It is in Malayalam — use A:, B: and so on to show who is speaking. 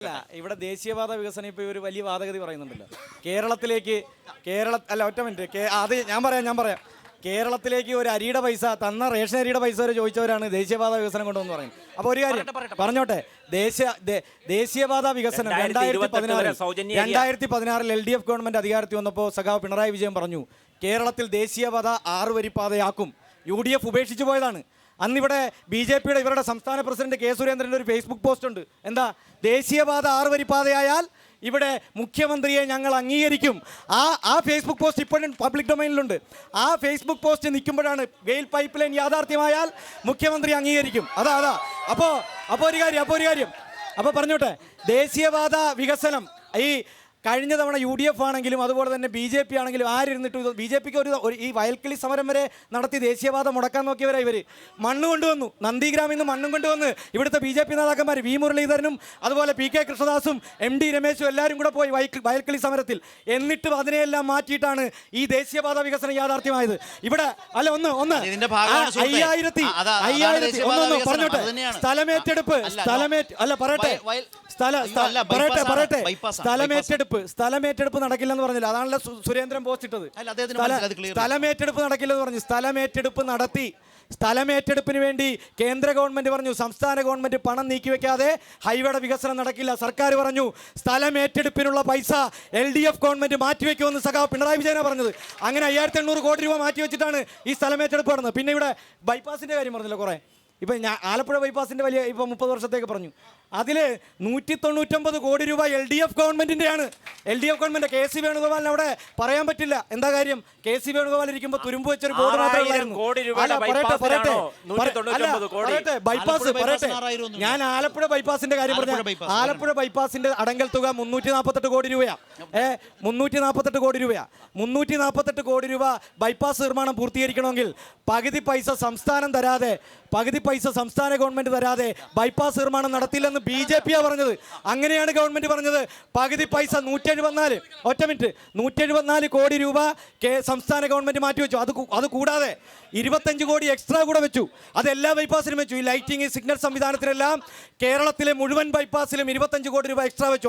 A: അല്ല ഇവിടെ ദേശീയപാത വികസനം ഇപ്പോൾ ഒരു വലിയ വാദഗതി പറയുന്നുണ്ടല്ലോ. കേരളത്തിലേക്ക് കേരള അല്ല ഒറ്റ മിനിറ്റ്. അത് ഞാൻ പറയാം ഞാൻ പറയാം. കേരളത്തിലേക്ക് ഒരു അരിയുടെ പൈസ തന്ന റേഷൻ അരിയുടെ പൈസ വരെ ചോദിച്ചവരാണ് ദേശീയപാത വികസനം കൊണ്ടുവന്ന് പറയുന്നത്. അപ്പോൾ ഒരു കാര്യം പറഞ്ഞോട്ടെ. ദേശീയ ദേശീയപാത വികസനം രണ്ടായിരത്തി
B: 2028
A: പതിനാറിൽ
B: വരെ
A: രണ്ടായിരത്തി പതിനാറിൽ എൽ ഡി എഫ് ഗവൺമെന്റ് അധികാരത്തിൽ വന്നപ്പോൾ സഖാവ് പിണറായി വിജയൻ പറഞ്ഞു കേരളത്തിൽ ദേശീയപാത ആറ് വരിപ്പാതയാക്കും യു ഡി എഫ് ഉപേക്ഷിച്ചു പോയതാണ്. അന്നിവിടെ ബി ജെ പിയുടെ ഇവരുടെ സംസ്ഥാന പ്രസിഡന്റ് കെ സുരേന്ദ്രന്റെ ഒരു ഫേസ്ബുക്ക് പോസ്റ്റ് ഉണ്ട്. എന്താ? ദേശീയപാത ആറ് വരിപ്പാതയായാൽ ഇവിടെ മുഖ്യമന്ത്രിയെ ഞങ്ങൾ അംഗീകരിക്കും. ആ ആ ഫേസ്ബുക്ക് പോസ്റ്റ് ഇപ്പോഴും പബ്ലിക് ഡൊമൈനിലുണ്ട് ആ ഫേസ്ബുക്ക് പോസ്റ്റ് നിൽക്കുമ്പോഴാണ് വെയിൽ പൈപ്പ് ലൈൻ യാഥാർത്ഥ്യമായാൽ മുഖ്യമന്ത്രി അംഗീകരിക്കും. അതാ അതാ. അപ്പോൾ അപ്പോൾ ഒരു കാര്യം അപ്പോൾ ഒരു കാര്യം. അപ്പോൾ പറഞ്ഞോട്ടെ ദേശീയപാത വികസനം ഈ കഴിഞ്ഞ തവണ യു ഡി എഫ് ആണെങ്കിലും അതുപോലെ തന്നെ ബി ജെ പി ആണെങ്കിലും ആരിരുന്നിട്ടും ബി ജെ പിക്ക് ഒരു ഈ വയൽക്കിളി സമരം വരെ നടത്തി ദേശീയവാദം മുടക്കാൻ നോക്കിയവരാ ഇവർ മണ്ണ് കൊണ്ടുവന്നു. നന്ദിഗ്രാമിൽ നിന്ന് മണ്ണും കൊണ്ടുവന്ന് ഇവിടുത്തെ ബി ജെ പി നേതാക്കന്മാർ വി മുരളീധരനും അതുപോലെ പി കെ കൃഷ്ണദാസും എം ഡി രമേശും എല്ലാവരും കൂടെ പോയി വയൽ- വയൽക്കിളി സമരത്തിൽ. എന്നിട്ടും അതിനെയെല്ലാം മാറ്റിയിട്ടാണ് ഈ ദേശീയപാത വികസനം യാഥാർത്ഥ്യമായത്. ഇവിടെ അല്ല ഒന്ന് ഒന്ന്. അയ്യായിരത്തി അയ്യായിരത്തി ഒന്നൊന്ന് പറഞ്ഞോട്ടെ. സ്ഥലമേറ്റെടുപ്പ് സ്ഥലമേറ്റ് അല്ല പറയട്ടെ. സ്ഥല
C: പറയട്ടെ
A: പറയട്ടെ.
C: bypass ആണ്, സ്ഥലം ഏറ്റെടുപ്പ്
A: സ്ഥലമേറ്റെടുപ്പ് നടക്കില്ലെന്ന് പറഞ്ഞില്ല? അതാണല്ലോ സുരേന്ദ്രൻ പോസ്റ്റ് ഇട്ടത്. സ്ഥല-
C: clear.
A: സ്ഥലമേറ്റെടുപ്പ് നടക്കില്ലെന്ന് പറഞ്ഞു. സ്ഥലമേറ്റെടുപ്പ് നടത്തി. സ്ഥലമേറ്റെടുപ്പിന് വേണ്ടി കേന്ദ്ര ഗവൺമെന്റ് പറഞ്ഞു. സംസ്ഥാന ഗവൺമെന്റ് പണം നീക്കിവെക്കാതെ ഹൈവേയുടെ വികസനം നടക്കില്ല. സർക്കാർ പറഞ്ഞു സ്ഥലം ഏറ്റെടുപ്പിനുള്ള പൈസ എൽ ഡി എഫ് ഗവൺമെന്റ് മാറ്റിവെക്കുമെന്ന് സഖാവ് പിണറായി വിജയനാണ് പറഞ്ഞത്. അങ്ങനെ അയ്യായിരത്തി എണ്ണൂറ് കോടി രൂപ മാറ്റിവെച്ചിട്ടാണ് ഈ സ്ഥലമേറ്റെടുപ്പ് നടന്നത്. പിന്നെ ഇവിടെ ബൈപ്പാസിന്റെ കാര്യം പറഞ്ഞില്ല കുറെ. ഇപ്പം ഞാൻ ആലപ്പുഴ ബൈപ്പാസിന്റെ വലിയ ഇപ്പം മുപ്പത് വർഷത്തേക്ക് പറഞ്ഞു. അതിൽ നൂറ്റി തൊണ്ണൂറ്റൊമ്പത് കോടി രൂപ L D F ഗവൺമെന്റിന്റെയാണ് L D F government K C വേണുഗോപാലിന് അവിടെ പറയാൻ പറ്റില്ല. എന്താ കാര്യം? കെ സി വേണുഗോപാൽ ഇരിക്കുമ്പോൾ തുരുമ്പ് വെച്ചൊരു ബോർഡ് മാത്രമേ
B: ആറായിരം
A: ഉള്ളായിരുന്നു.
B: കോടി രൂപയുടെ
A: അല്ല, പറയട്ടെ, പറയട്ടെ.
B: ബൈപ്പാസിനാണോ
A: പറ- അല്ല,
B: 199 കോടി?
A: പറയട്ടെ, ബൈപ്പാസ് പറയട്ടെ. ഞാൻ ആലപ്പുഴ ബൈപ്പാസിന്റെ കാര്യം പറഞ്ഞു ആലപ്പുഴ ബൈപ്പാസിന്റെ അടങ്കൽ തുക മുന്നൂറ്റി നാൽപ്പത്തെട്ട് കോടി രൂപയാണ് ഏ മുന്നൂറ്റി നാൽപ്പത്തെട്ട് കോടി രൂപയാ. മുന്നൂറ്റി നാൽപ്പത്തെട്ട് കോടി രൂപ ബൈപ്പാസ് നിർമ്മാണം പൂർത്തീകരിക്കണമെങ്കിൽ പകുതി പൈസ സംസ്ഥാനം തരാതെ പകുതി പൈസ സംസ്ഥാന ഗവൺമെന്റ് തരാതെ ബൈപ്പാസ് നിർമ്മാണം നടത്തില്ലെന്ന് ബി ജെ പിയാ പറഞ്ഞത്. അങ്ങനെയാണ് ഗവൺമെന്റ് പറഞ്ഞത്. പകുതി പൈസ നൂറ്റി എഴുപത്തിനാല് ഒറ്റ മിനിറ്റ്. നൂറ്റി എഴുപത്തിനാല് കോടി രൂപ കേ സംസ്ഥാന ഗവൺമെന്റ് മാറ്റിവെച്ചു അത് അത് കൂടാതെ ഇരുപത്തഞ്ച് കോടി എക്സ്ട്രാ കൂടെ വെച്ചു. അത് എല്ലാ ബൈപ്പാസിലും വെച്ചു. ഈ ലൈറ്റിംഗ് സിഗ്നൽ സംവിധാനത്തിലെല്ലാം കേരളത്തിലെ മുഴുവൻ ബൈപ്പാസിലും ഇരുപത്തഞ്ച് കോടി രൂപ എക്സ്ട്രാ വെച്ചു.